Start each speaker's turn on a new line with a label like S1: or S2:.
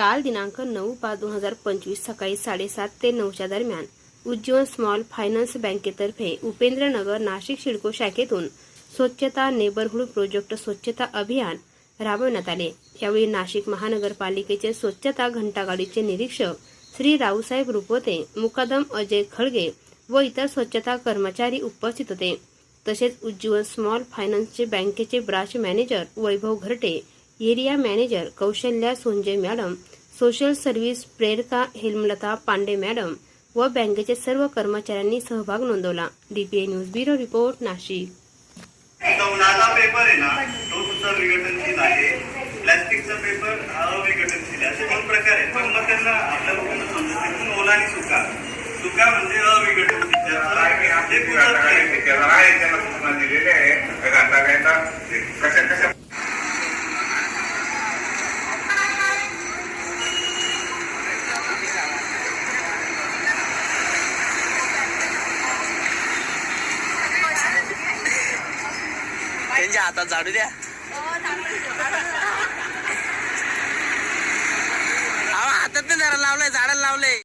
S1: काल दिनांक नऊ पाच दोन हजार पंचवीस सकाळी साडेसात ते नऊच्या दरम्यान उज्ज्वल स्मॉल फायनान्स बँकेतर्फे उपेंद्रनगर नाशिक सिडको शाखेतून स्वच्छता नेबरहूड प्रोजेक्ट स्वच्छता अभियान राबवण्यात आले. यावेळी नाशिक महानगरपालिकेचे स्वच्छता घंटागाडीचे निरीक्षक श्री रावसाहेब रुपोते मुकादम अजय खळगे व इतर स्वच्छता कर्मचारी उपस्थित होते. तसेच उज्ज्वल स्मॉल फायनान्सचे बँकेचे branch manager Vaibhav Gharte area manager Kaushalya Sonje madam social service प्रेरका Hemlata Pande madam व बँकेचे सर्व कर्मचाऱ्यांनी सहभाग नोंदवला. DPA news bureau report Nashik.
S2: Paper आहे ना तो सुद्धा विघटनशील आहे. प्लॅस्टिकचा पेपर हा अविघटनशील असे दोन प्रकार आहेत. पण मग त्यांना आपल्या लोकांना समजत ओला आणि सुका. सुका म्हणजे अविघटनशील.
S3: त्यांच्या हातात झाडू द्या. अहो, हातात नाही जरा लावलंय झाडाला लावलंय.